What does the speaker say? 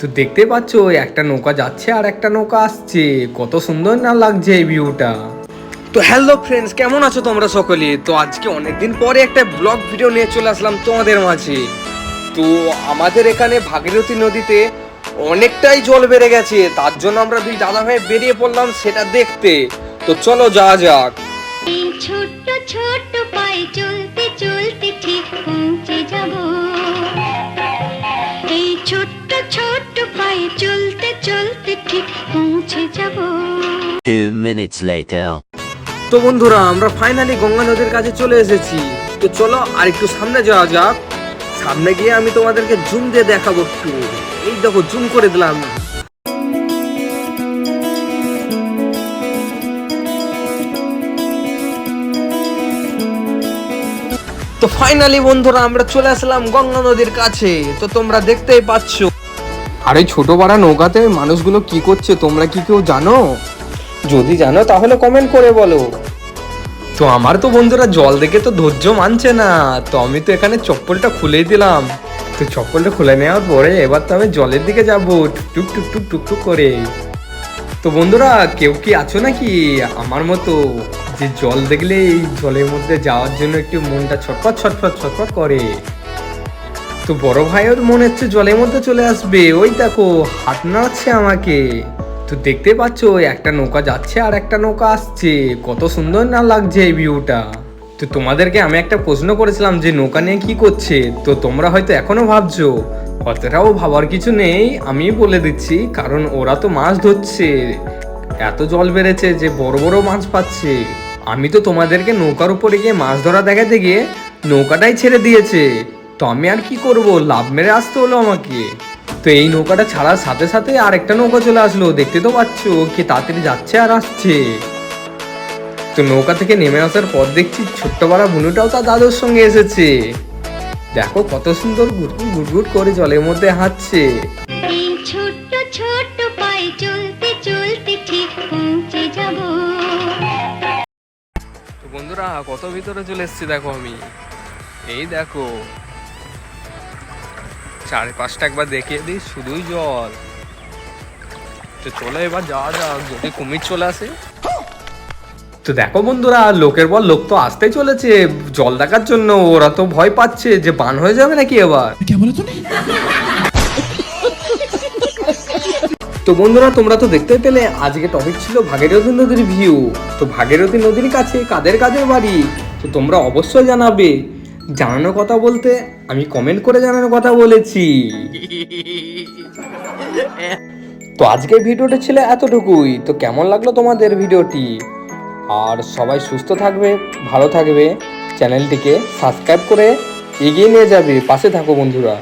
তো দেখতে পাচ্ছ একটা নৌকা যাচ্ছে আর একটা নৌকা আসছে। কত সুন্দর না লাগছে এই ভিউটা তো হ্যালো ফ্রেন্ডস কেমন আছো তোমরা সকলে? তো আজকে অনেকদিন পরে একটা ব্লগ ভিডিও নিয়ে চলে আসলাম তোমাদের মাঝে। তো আমাদের এখানে ভাগীরথী নদীতে অনেকটাই জল বেড়ে গেছে। তার জন্য আমরা দুই দাদা ভাই বেরিয়ে পড়লাম সেটা দেখতে। তো চলো যাওয়া যাক। এই ছোট্ট ছোট্ট পায়ে চলতে ঠিক পৌঁছে যাব। Two minutes later. তো বন্ধুরা আমরা ফাইনালি গঙ্গা নদীর কাছে চলে এসেছি। তো চলো আর একটু সামনে যাওয়া যাক। সামনে গিয়ে আমি তোমাদেরকে জুম দিয়ে দেখাবো একটু। এই দেখো জুম করে দিলাম। তো ফাইনালি বন্ধুরা আমরা চলে আসলাম গঙ্গা নদীর কাছে। তো তোমরা দেখতেই পাচ্ছ আরে ছোট পাড়া নৌকাতে মানুষগুলো কি করছে তোমরা কি কেউ জানো? যদি জানো তাহলে কমেন্ট করে বলো। তো আমার তো বন্ধুরা জল দেখে তো ধৈর্য মানছে না তো আমি তো এখানে চপ্পলটা খুলেই দিলাম। তো চপ্পলটা খুলে নেওয়ার পরে এবার তো আমি জলের দিকে যাব টুক টুক টুক টুক টুক করে। তো বন্ধুরা কেউ কি আছো নাকি আমার মতো? যে জল দেখলে এই জলের মধ্যে যাওয়ার জন্য একটু মনটা ছটফট ছটফট ছটফট করে। তো বড় ভাইও মনে হচ্ছে জলের মধ্যে চলে আসবে। ওই দেখো, হাত নাড়াচ্ছে আমাকে। তো দেখতে পাচ্ছ, একটা নৌকা যাচ্ছে আর একটা নৌকা আসছে। কত সুন্দর না লাগছে এই ভিউটা তো তোমাদেরকে আমি একটা প্রশ্ন করেছিলাম যে, নৌকা নিয়ে কি করছে? তো তোমরা হয়তো এখনও ভাবছ, অতটাও ভাবার কিছু নেই আমি বলে দিচ্ছি, কারণ ওরা তো মাছ ধরছে। এত জল বেড়েছে যে বড় বড় মাছ পাচ্ছে। আমি তো তোমাদেরকে নৌকার উপরে গিয়ে মাছ ধরা দেখাতে গিয়ে নৌকাটাই ছেড়ে দিয়েছে। তো আমি আর কি করব? লাভ মেরে আসতে হলো আমাকে। তো এই নৌকাটা ছাড়ার সাথে সাথে আর একটা নৌকা চলে আসলো দেখতে তো পাচ্ছ কি তাড়াতাড়ি যাচ্ছে আর আসছে। তো নৌকা থেকে নেমে আসার পর দেখছি ছোট্ট পাড়া বুনুটাও তার দাদুর সঙ্গে এসেছে। দেখো কত সুন্দর গুটগুট গুটগুট করে জলের মধ্যে হাঁটছে। ছোট্ট ছোট্ট পায়ে চলতে চলতে ঠিক পৌঁছে যাব। তো বন্ধুরা কত ভিতরে চলে এসেছি দেখো আমি। এই দেখো চারপাশটা একবার দেখিয়ে দিই শুধুই জল। তো চলো এবার যাওয়া যাক যদি কুমির চলে আসে। তো দেখো বন্ধুরা লোকের বল লোক তো আসতেই চলেছে। জল দেখার জন্য ওরা তো ভয় পাচ্ছে যে বান হয়ে যাবে নাকি এবার। তো বন্ধুরা তোমরা তো দেখতে পেলে আজকে টপিক ছিল ভাগীরথী নদীর ভিউ তো ভাগীরথী নদীর কাছে কাদের কাদের বাড়ি? তো তোমরা অবশ্যই জানাবে। জানানোর কথা বলতে, আমি কমেন্ট করে জানানোর কথা বলেছি। তো আজকে ভিডিওটা ছিল এতটুকুই। তো কেমন লাগল তোমাদের ভিডিওটি? আর সবাই সুস্থ থাকবে, ভালো থাকবে। চ্যানেলটিকে সাবস্ক্রাইব করে এগিয়ে নিয়ে যাবে। পাশে থাকো বন্ধুরা।